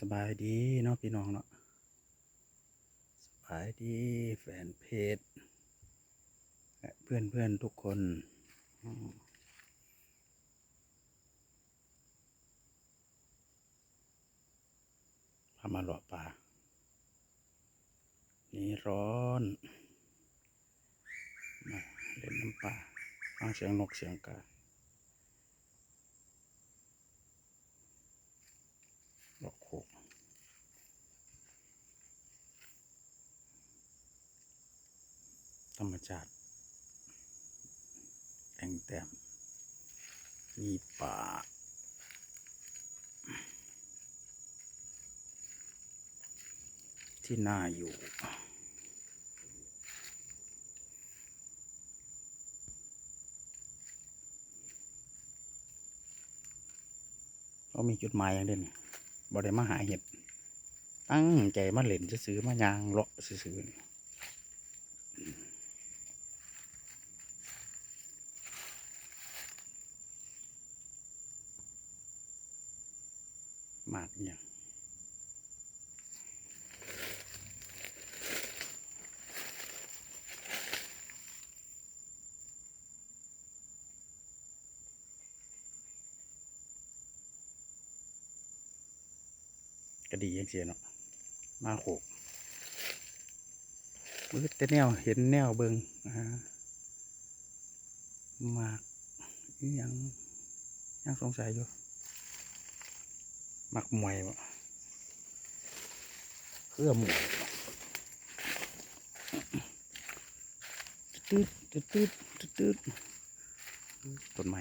สบายดีเนาะพี่น้องเนาะสบายดีแฟนเพจและเพื่อนเพื่อนทุกคนพามาหล่อป่านี่ร้อนมาเล่นน้ำป่าฟังเสียงนกเสียงกาหลอกโขก ธรรมชาติแต่งแต้มมีป่าที่น่าอยู่ เรามีจุดหมายอย่างเด่นบ่ได้มาหาเห็ด ตั้งใจมาเล่นซื้อมายางเลาะซื้อ มากเนี่ยงก็ดียังเสียเนาะมาโขกมืดแต่แนวเห็นแนวเบิงอ่ามากยังยังสงสัยอยู่ มักมวยบ่เพื่อหมูตืดตืดตืดตืดตืดต้นไม้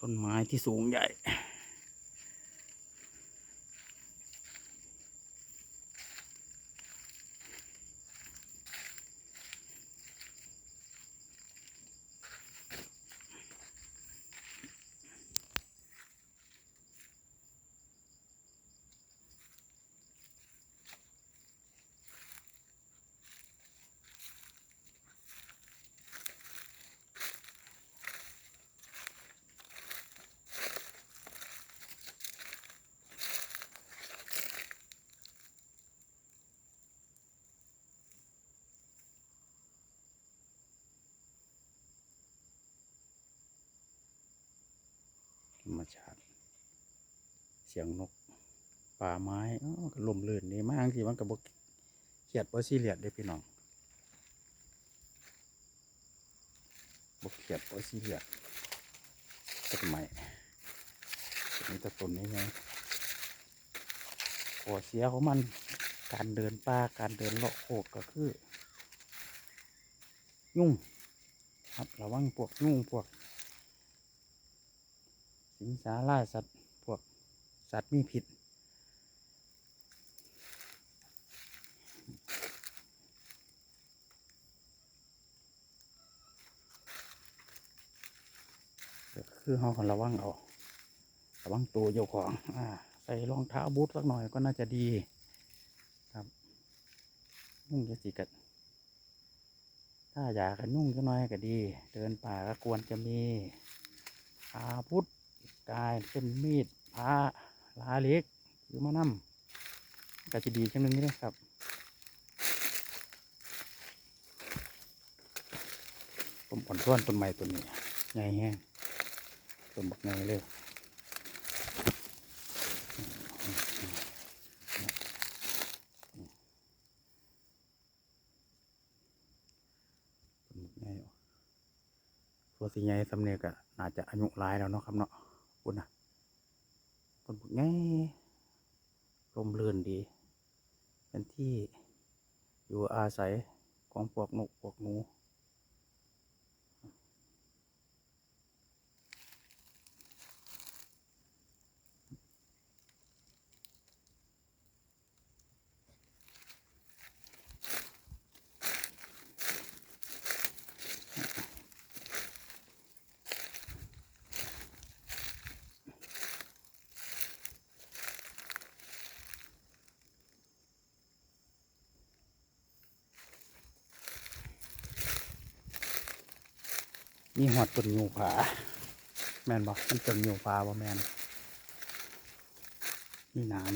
ต้นไม้ที่สูงใหญ่ ชาติ เสียงนก ป่าไม้ก็ลมลื่นนี่มากที่มันกับบกเขียดบ่ซีเรียสเด้พี่น้องบกเขียดบ่ซีเรียสต้นไม้นี่ต่ต้นนี้ไงขอเสียของมันการเดินป่าการเดินเลาะโคกก็คือ ยุ่งครับระวังพวกยุ่งพวก สิงสาราสัตว์พวกสัตว์มีพิษคือเขาคนระวังเอาระวังตัวเจ้าของอ่าใส่รองเท้าบูทสักหน่อยก็น่าจะดีครับนุ่งจะสิกัดถ้าอยากกันนุ่งจะน้อยก็ดี เดินป่าก็ควรจะมีอาวุธ กายเป็นมีดพระลาเล็กหรือมานำก็จะดีจังนึงนี่เลยครับต้นอ่อนต้นต้นไม้ต้นนี้ใหญ่แห้งต้นบักใหญ่เลยต้นบักใหญ่ตัวสีใหญ่สำเนียก็น่าจะอายุหลายแล้วเนาะครับเนาะ คุณนะต้นบักใหญ่ร่มรื่นดี เป็นที่อยู่อาศัยของพวกนกพวกหนู มีหอดต้นยูผาแมนบอกมันต้นยูฟ้าบ่แมนนี่นาม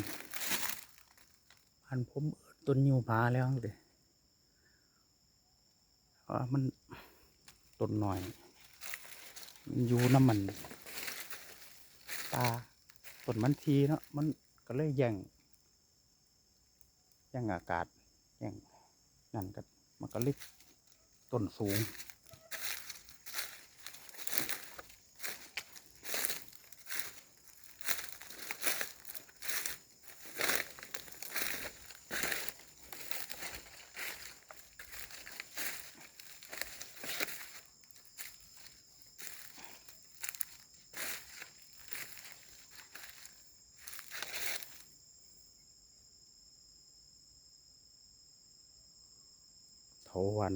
พันผมเอิ้นต้นยูฟ้าแล้วเด้เพราะว่ามันต้นหน่อยอยู่น้ำมันตาต้นมันทีเนาะมันก็เลยแย่งแย่งอากาศแย่งนั่นก็มันก็เลยต้นสูง เถาวัน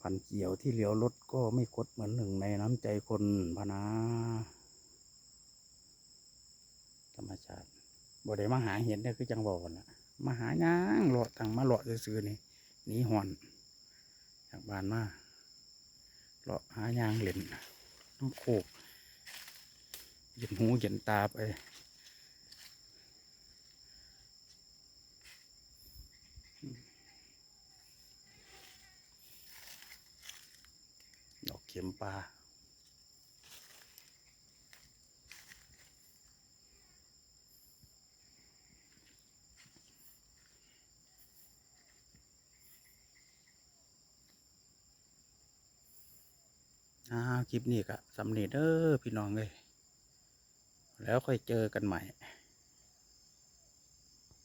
พันเกี่ยวที่เหลียวรถก็ไม่คดเหมือนหนึ่งในน้ำใจคนพนา ธรรมชาติบ่ได้มาหาเห็นได้คือจังบอกนะมาหาย่างเลาะทางมาเลาะซื้อๆนี่หนีหอนจากบ้านมาเลาะหายางเหล่นน้ำโคกเย็นหูเย็นตาไป ดอก เข็มปลาอ่าคลิปนี้ก็สำเร็จเด้อพี่น้องเลยแล้วค่อยเจอกันใหม่